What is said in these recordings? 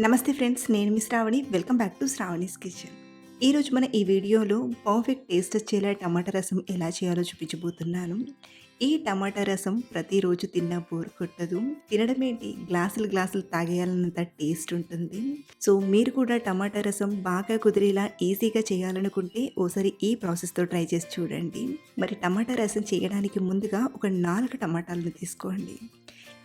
నమస్తే ఫ్రెండ్స్ నేను మీ Sravani. Welcome back to Sravani's kitchen. ఈరోజు మన ఈ వీడియోలో పర్ఫెక్ట్ టేస్ట్ వచ్చేలా టమాటా రసం ఎలా చేయాలో చూపించబోతున్నాను. ఈ టమాటా రసం ప్రతిరోజు తిన్నా బోర్ కొట్టదు. తినడం ఏంటి? గ్లాసులు గ్లాసులు తాగేయాలన్నంత టేస్ట్ ఉంటుంది. సో మీరు కూడా టమాటా రసం బాగా కుదిరేలా ఈజీగా చేయాలనుకుంటే ఓసారి ఈ ప్రాసెస్తో ట్రై చేసి చూడండి. మరి టమాటా రసం చేయడానికి ముందుగా ఒక నాలుగు టమాటాలను తీసుకోండి.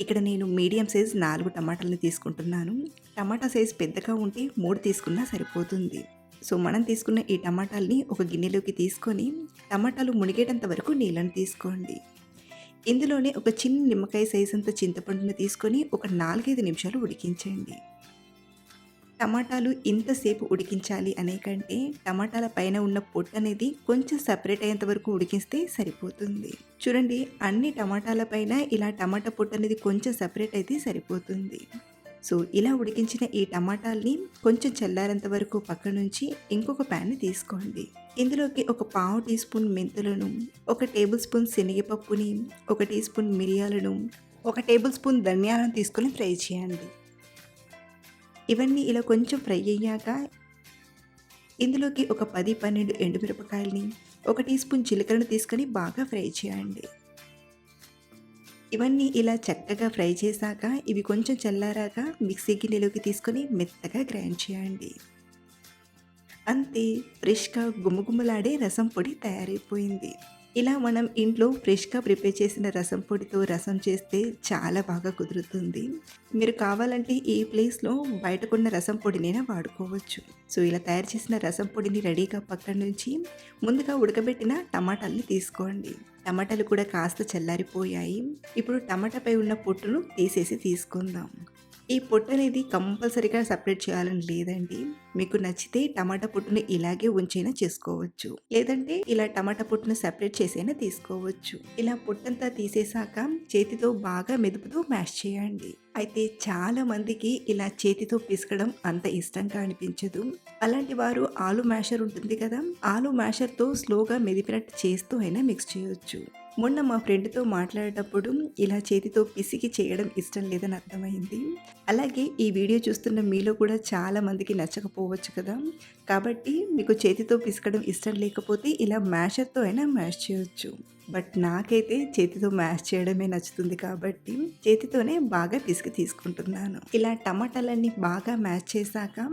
ఇక్కడ నేను మీడియం సైజ్ నాలుగు టమాటాలను తీసుకుంటున్నాను. టమాటా సైజ్ పెద్దగా ఉంటే మూడు తీసుకున్నా సరిపోతుంది. సో మనం తీసుకున్న ఈ టమాటాలని ఒక గిన్నెలోకి తీసుకొని టమాటాలు మునిగేటంత వరకు నీళ్ళని తీసుకోండి. ఇందులోనే ఒక చిన్న నిమ్మకాయ సైజ్ అంత చింతపండును తీసుకొని ఒక నాలుగైదు నిమిషాలు ఉడికించండి. టమాటాలు ఇంతసేపు ఉడికించాలి అనే కంటే టమాటాల పైన ఉన్న పొట్టు అనేది కొంచెం సపరేట్ అయ్యేంత వరకు ఉడికిస్తే సరిపోతుంది. చూడండి అన్ని టమాటాల పైన ఇలా టమాటా పొట్టు అనేది కొంచెం సపరేట్ అయితే సరిపోతుంది. సో ఇలా ఉడికించిన ఈ టమాటాల్ని కొంచెం చల్లారేంత వరకు పక్క నుంచి ఇంకొక ప్యాన్ని తీసుకోండి. ఇందులోకి ఒక పావు టీ స్పూన్ మెంతులను ఒక టేబుల్ స్పూన్ శనగపప్పుని ఒక టీ స్పూన్ మిరియాలను ఒక టేబుల్ స్పూన్ ధనియాలను తీసుకొని ఫ్రై చేయండి. ఇవన్నీ ఇలా కొంచెం ఫ్రై అయ్యాక ఇందులోకి ఒక పది పన్నెండు ఎండుమిరపకాయలని ఒక టీ స్పూన్ జీలకర్రను తీసుకొని బాగా ఫ్రై చేయండి. ఇవన్నీ ఇలా చక్కగా ఫ్రై చేశాక ఇవి కొంచెం చల్లారాక మిక్సీ గిన్నెలోకి తీసుకొని మెత్తగా గ్రైండ్ చేయండి. అంతే ఫ్రెష్గా గుమ్మగుమ్మలాడే రసం పొడి తయారైపోయింది. ఇలా మనం ఇంట్లో ఫ్రెష్గా ప్రిపేర్ చేసిన రసం పొడితో రసం చేస్తే చాలా బాగా కుదురుతుంది. మీరు కావాలంటే ఈ ప్లేస్లో బయటకున్న రసం పొడినైనా వాడుకోవచ్చు. సో ఇలా తయారు చేసిన రసం పొడిని రెడీగా పక్కన నుంచి ముందుగా ఉడకబెట్టిన టమాటాలని తీసుకోండి. టమాటాలు కూడా కాస్త చల్లారిపోయాయి. ఇప్పుడు టమాటాపై ఉన్న పొట్టును తీసేసి తీసుకుందాం. ఈ పొట్టు అనేది కంపల్సరీగా సపరేట్ చేయాలని లేదండి. మీకు నచ్చితే టమాటా పొట్టును ఇలాగే ఉంచైనా చేసుకోవచ్చు. లేదంటే ఇలా టమాటా పొట్టును సపరేట్ చేసైనా తీసుకోవచ్చు. ఇలా పొట్టంతా తీసేసాక చేతితో బాగా మెదుపుతూ మ్యాష్ చేయండి. అయితే చాలా మందికి ఇలా చేతితో పిసకడం అంత ఇష్టంగా అనిపించదు. అలాంటి వారు ఆలు మ్యాషర్ ఉంటుంది కదా ఆలు మ్యాషర్తో స్లోగా మెదిపినట్టు చేస్తూ అయినా మిక్స్ చేయొచ్చు. మొన్న మా ఫ్రెండ్తో మాట్లాడేటప్పుడు ఇలా చేతితో పిసికి చేయడం ఇష్టం లేదని అర్థమైంది. అలాగే ఈ వీడియో చూస్తున్న మీలో కూడా చాలామందికి నచ్చకపోవచ్చు కదా. కాబట్టి మీకు చేతితో పిసకడం ఇష్టం లేకపోతే ఇలా మ్యాషర్తో అయినా మ్యాష్ చేయొచ్చు. బట్ నాకైతే చేతితో మ్యాష్ చేయడమే నచ్చుతుంది కాబట్టి చేతితోనే బాగా పిసికి తీసుకుంటున్నాను. ఇలా టమాటాలన్నీ బాగా మ్యాష్ చేశాక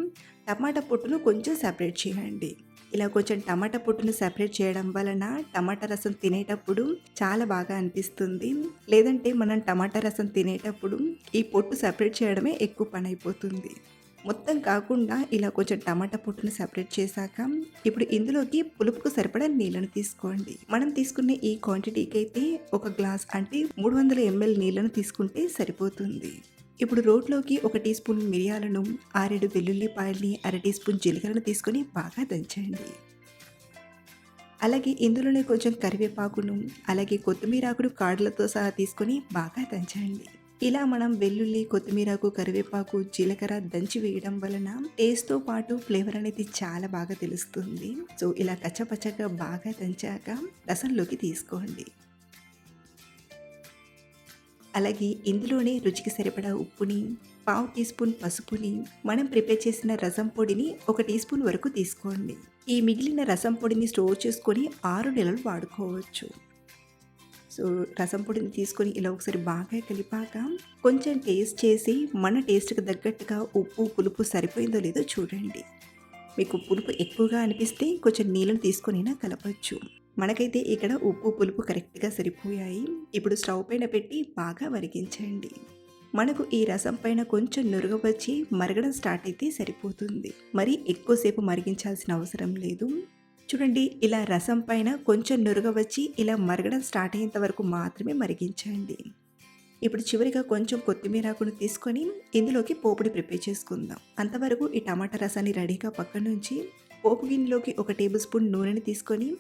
టమాటా పొట్టును కొంచెం సపరేట్ చేయండి. ఇలా కొంచెం టమాటా పొట్టును సెపరేట్ చేయడం వలన టమాటా రసం తినేటప్పుడు చాలా బాగా అనిపిస్తుంది. లేదంటే మనం టమాటా రసం తినేటప్పుడు ఈ పొట్టు సెపరేట్ చేయడమే ఎక్కువ పని అయిపోతుంది మొత్తం కాకుండా ఇలా కొంచెం టమాటా పొట్టును సెపరేట్ చేశాక ఇప్పుడు ఇందులోకి పులుపుకు సరిపడా నీళ్ళను తీసుకోండి. మనం తీసుకునే ఈ క్వాంటిటీకి అయితే ఒక గ్లాస్ అంటే మూడు వందల ఎంఎల్ నీళ్ళను తీసుకుంటే సరిపోతుంది. ఇప్పుడు రోట్లోకి ఒక టీ స్పూన్ మిరియాలను ఆరేడు వెల్లుల్లిపాయల్ని అర టీ స్పూన్ జీలకర్రను తీసుకొని బాగా దంచండి అలాగే ఇందులోనే కొంచెం కరివేపాకును అలాగే కొత్తిమీరాకును కాడలతో సహా తీసుకొని బాగా దంచండి ఇలా మనం వెల్లుల్లి కొత్తిమీరకు కరివేపాకు జీలకర్ర దంచి వేయడం వలన టేస్ట్తో పాటు ఫ్లేవర్ అనేది చాలా బాగా తెలుస్తుంది. సో ఇలా కచ్చపచ్చగా బాగా దంచాక రసంలోకి తీసుకోండి. అలాగే ఇందులోనే రుచికి సరిపడా ఉప్పుని పావు టీ స్పూన్ పసుపుని మనం ప్రిపేర్ చేసిన రసం పొడిని ఒక టీ స్పూన్ వరకు తీసుకోండి. ఈ మిగిలిన రసం పొడిని స్టోర్ చేసుకొని ఆరు నెలలు వాడుకోవచ్చు. సో రసం పొడిని తీసుకొని ఇలా ఒకసారి బాగా కలిపాక కొంచెం టేస్ట్ చేసి మన టేస్ట్కి తగ్గట్టుగా ఉప్పు పులుపు సరిపోయిందో లేదో చూడండి. మీకు పులుపు ఎక్కువగా అనిపిస్తే కొంచెం నీళ్ళని తీసుకొనైనా కలపచ్చు. మనకైతే ఇక్కడ ఉప్పు పులుపు కరెక్ట్గా సరిపోయాయి. ఇప్పుడు స్టవ్ పైన పెట్టి బాగా మరిగించండి. మనకు ఈ రసం పైన కొంచెం నురుగ వచ్చి మరగడం స్టార్ట్ అయితే సరిపోతుంది. మరి ఎక్కువసేపు మరిగించాల్సిన అవసరం లేదు. చూడండి ఇలా రసం పైన కొంచెం నురుగ వచ్చి ఇలా మరగడం స్టార్ట్ అయ్యేంత వరకు మాత్రమే మరిగించండి. ఇప్పుడు చివరిగా కొంచెం కొత్తిమీరాకును తీసుకొని ఇందులోకి పోపుడి ప్రిపేర్ చేసుకుందాం. అంతవరకు ఈ టమాటా రసాన్ని రెడీగా పక్క నుంచి పోపు గిన్నెలోకి ఒక టేబుల్ స్పూన్ నూనెని తీసుకొని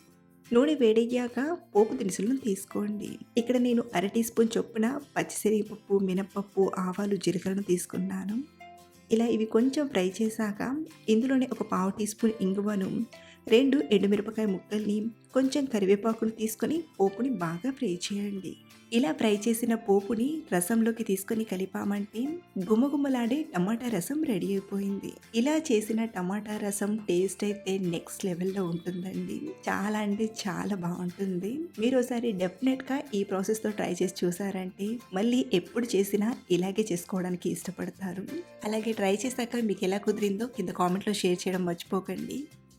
నూనె వేడయ్యాక పోపు దినుసులను తీసుకోండి. ఇక్కడ నేను అర టీ స్పూన్ చొప్పున పచ్చిశనగపప్పు మినపప్పు ఆవాలు జీలకర్రను తీసుకున్నాను. ఇలా ఇవి కొంచెం ఫ్రై చేశాక ఇందులోనే ఒక పావు టీ స్పూన్ ఇంగువను రెండు ఎండుమిరపకాయ ముక్కల్ని కొంచెం కరివేపాకును తీసుకొని పోపుని బాగా ఫ్రై చేయండి. ఇలా ఫ్రై చేసిన పోపుని రసంలోకి తీసుకొని కలిపామంటే గుమగుమలాడే టమాటా రసం రెడీ అయిపోయింది. ఇలా చేసిన టమాటా రసం టేస్ట్ అయితే నెక్స్ట్ లెవెల్లో ఉంటుందండి. చాలా అంటే చాలా బాగుంటుంది. మీరు ఒకసారి డెఫినెట్గా ఈ ప్రాసెస్తో ట్రై చేసి చూసారంటే మళ్ళీ ఎప్పుడు చేసినా ఇలాగే చేసుకోవడానికి ఇష్టపడతారు. అలాగే ట్రై చేశాక మీకు ఎలా కుదిరిందో కింద కామెంట్లో షేర్ చేయడం మర్చిపోకండి.